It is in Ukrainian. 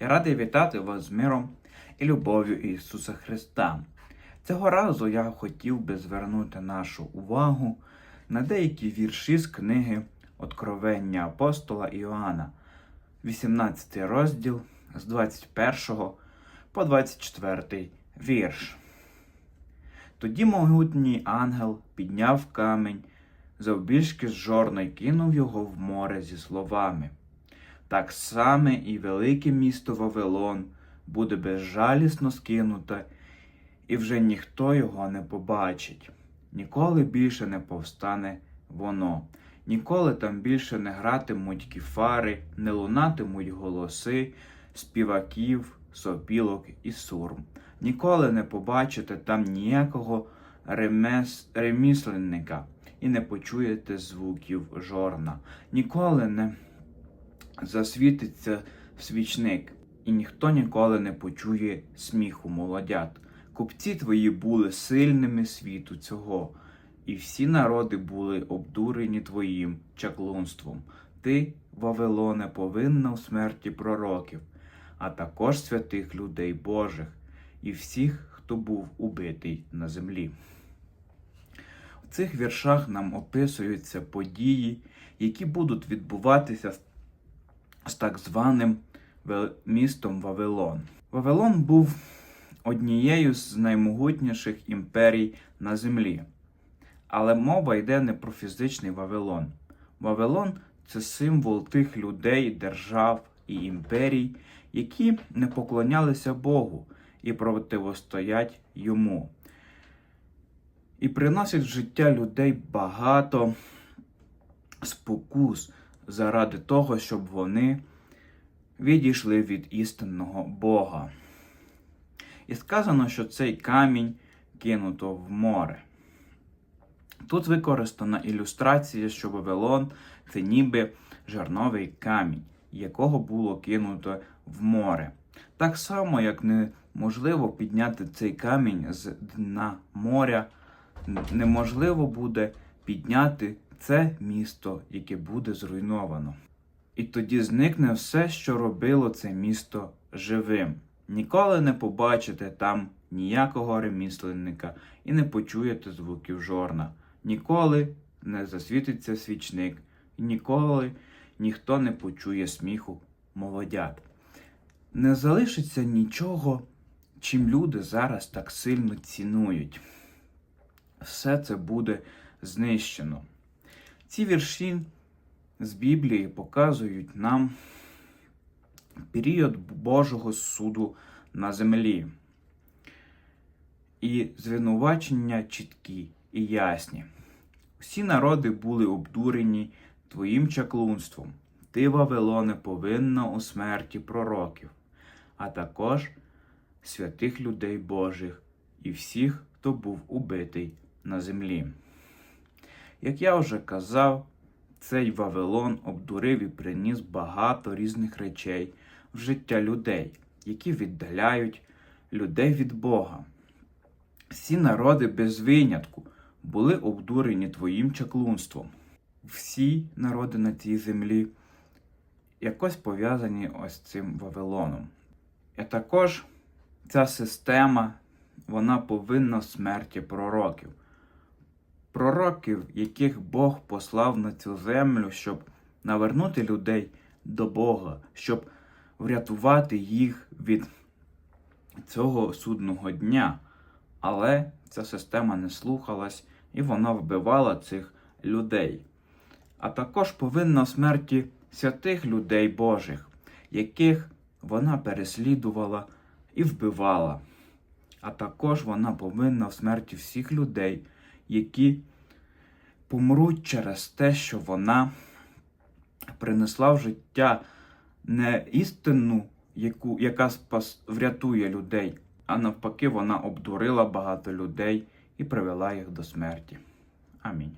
Я радий вітати вас з миром і любов'ю Ісуса Христа. Цього разу я хотів би звернути нашу увагу на деякі вірші з книги Откровення апостола Іоанна, 18 розділ з 21 по 24 вірш. Тоді могутній ангел підняв камінь завбільшки з жорна й кинув його в море зі словами. Так саме і велике місто Вавилон буде безжалісно скинуте, і вже ніхто його не побачить. Ніколи більше не повстане воно, ніколи там більше не гратимуть кіфари, не лунатимуть голоси співаків, сопілок і сурм. Nіколи не побачите там ніякого ремес... ремісленника і не почуєте звуків жорна. Ніколи не засвітиться свічник, і ніхто ніколи не почує сміху молодят. Купці твої були сильними світу цього, і всі народи були обдурені твоїм чаклунством. Ти, Вавилоне, повинна в смерті пророків, а також святих людей Божих і всіх, хто був убитий на землі. У цих віршах нам описуються події, які будуть відбуватися з так званим містом Вавилон. Вавилон був однією з наймогутніших імперій на землі. Але мова йде не про фізичний Вавилон. Вавилон це символ тих людей, держав і імперій, які не поклонялися Богу і противостоять йому. І приносять в життя людей багато спокус заради того, щоб вони відійшли від істинного Бога. І сказано, що цей камінь кинуто в море. Тут використана ілюстрація, що Вавилон це ніби жарновий камінь, якого було кинуто в море. Так само, як неможливо підняти цей камінь з дна моря, неможливо буде підняти це місто, яке буде зруйновано. І тоді зникне все, що робило це місто живим. Ніколи не побачите там ніякого ремісленника і не почуєте звуків жорна. Ніколи не засвітиться свічник, і ніколи ніхто не почує сміху молодят. Не залишиться нічого, чим люди зараз так сильно цінують. Все це буде знищено. Ці вірші з Біблії показують нам період Божого суду на землі. І звинувачення чіткі і ясні. Всі народи були обдурені твоїм чаклунством. Ти, Вавилоне, повинна у смерті пророків, а також святих людей Божих і всіх, хто був убитий на землі. Як я вже казав, цей Вавилон обдурив і приніс багато різних речей в життя людей, які віддаляють людей від Бога. Всі народи без винятку були обдурені твоїм чаклунством. Всі народи на цій землі якось пов'язані ось цим Вавилоном. І також ця система вона повинна смерті пророків. Пророків, яких Бог послав на цю землю, щоб навернути людей до Бога, щоб врятувати їх від цього судного дня. Але ця система не слухалась і вона вбивала цих людей. А також повинна смерті святих людей Божих, яких вона переслідувала і вбивала. А також вона повинна в смерті всіх людей, які помруть через те, що вона принесла в життя не істину, яку, яка спас, врятує людей, а навпаки, вона обдурила багато людей і привела їх до смерті. Амінь.